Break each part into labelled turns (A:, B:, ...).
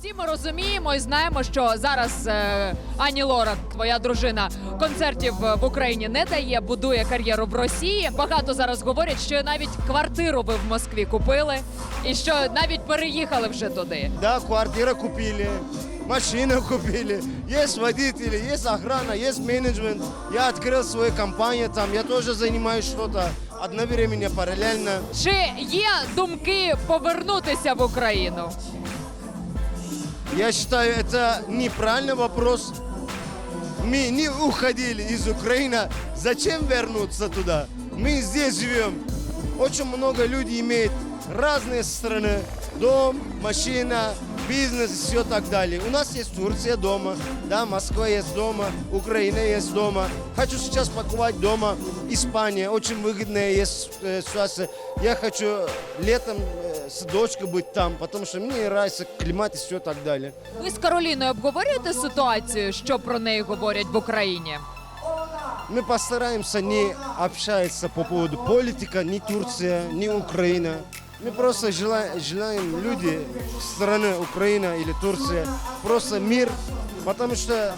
A: Всі ми розуміємо і знаємо, що зараз е, Ані Лорак, твоя дружина, концертів в Україні не дає, будує кар'єру в Росії. Багато зараз говорять, що навіть квартиру ви в Москві купили, і що навіть переїхали вже туди.
B: Да, квартира купили, машину купили, есть водители, есть охрана, есть менеджмент. Я открыл свою компанию там, я тоже занимаюсь что-то одновременно, параллельно.
A: Чи є думки повернутися в Україну?
B: Я считаю, это неправильный вопрос. Мы не уходили из Украины. Зачем вернуться туда? Мы здесь живем. Очень много людей имеют разные страны. Дом, машина, бизнес и все так далее. У нас есть Турция дома, да, Москва есть дома, Украина есть дома. Хочу сейчас покупать дома. Испания, очень выгодная есть э, ситуация. Я хочу летом э, с дочкой быть там, потому что мне нравится климат и все так далее.
A: Ви з Кароліною обговорюєте ситуацію, що про неї говорять в Україні?
B: Мы постараемся не общаться по поводу политика, ни Турция, ни Украина. Мы просто желаем, желаем люди страны Украина или Турция просто мир, потому что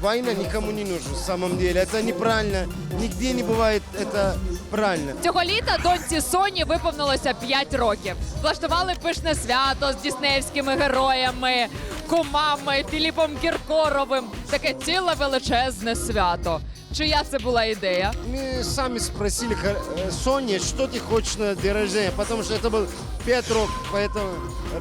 B: война никому не нужна в самом деле. Это неправильно, нигде не бывает это правильно.
A: Цього літа доньці Соні виповнилося 5 років. Влаштували пишне свято з діснеївськими героями, кумами, Філіпом Кіркоровим. Таке ціле величезне свято. Чия це була ідея?
B: Мы сами спросили Ха- э, Сони, что ты хочешь на день рождения, потому что это был 5 рок, поэтому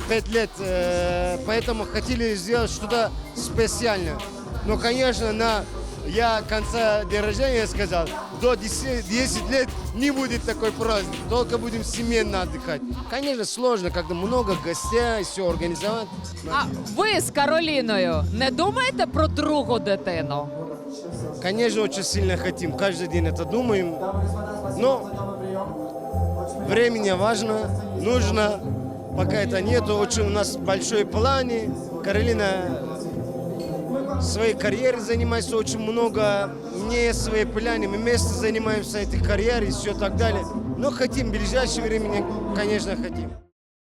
B: 5 лет, э, поэтому хотели сделать что-то специальное. Но, конечно, на я конца дня рождения сказал, до 10, 10 лет не будет такой праздник, только будем семейно отдыхать. Конечно, сложно, когда много гостей, все организовать.
A: А ви з Кароліною не думаєте про другу дитину?
B: Конечно, очень сильно хотим, каждый день это думаем, но времени важно, нужно, пока это нету, очень у нас большой планы, Каролина своей карьерой занимается очень много, мне свои планы, мы вместе занимаемся этой карьерой и все так далее, но хотим, в ближайшее время, конечно, хотим.